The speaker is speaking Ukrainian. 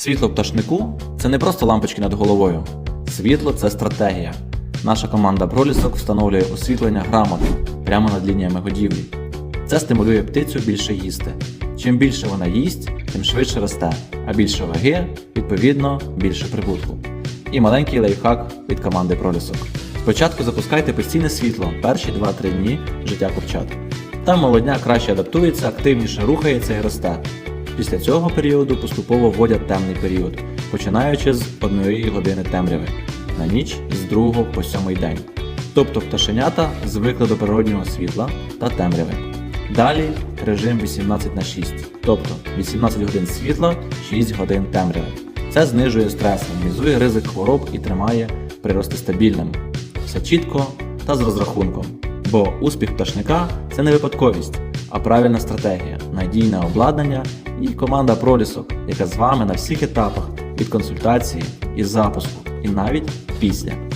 Світло пташнику це не просто лампочки над головою. Світло це стратегія. Наша команда пролісок встановлює освітлення грамотно, прямо над лініями годівлі. Це стимулює птицю більше їсти. Чим більше вона їсть, тим швидше росте, а більше ваги, відповідно, більше прибутку. І маленький лайфхак від команди пролісок. Спочатку запускайте постійне світло перші 2-3 дні життя курчат. Там молодня краще адаптується, активніше рухається і росте. Після цього періоду поступово вводять темний період, починаючи з 1 години темряви на ніч з 2 по 7 день. Тобто пташенята звикли до природнього світла та темряви. Далі режим 18 на 6, тобто 18 годин світла, 6 годин темряви. Це знижує стрес, мінімізує ризик хвороб і тримає прирости стабільним. Все чітко та з розрахунком. Бо успіх пташника це не випадковість, а правильна стратегія, надійне обладнання і команда пролісок, яка з вами на всіх етапах від консультації і запуску, і навіть після.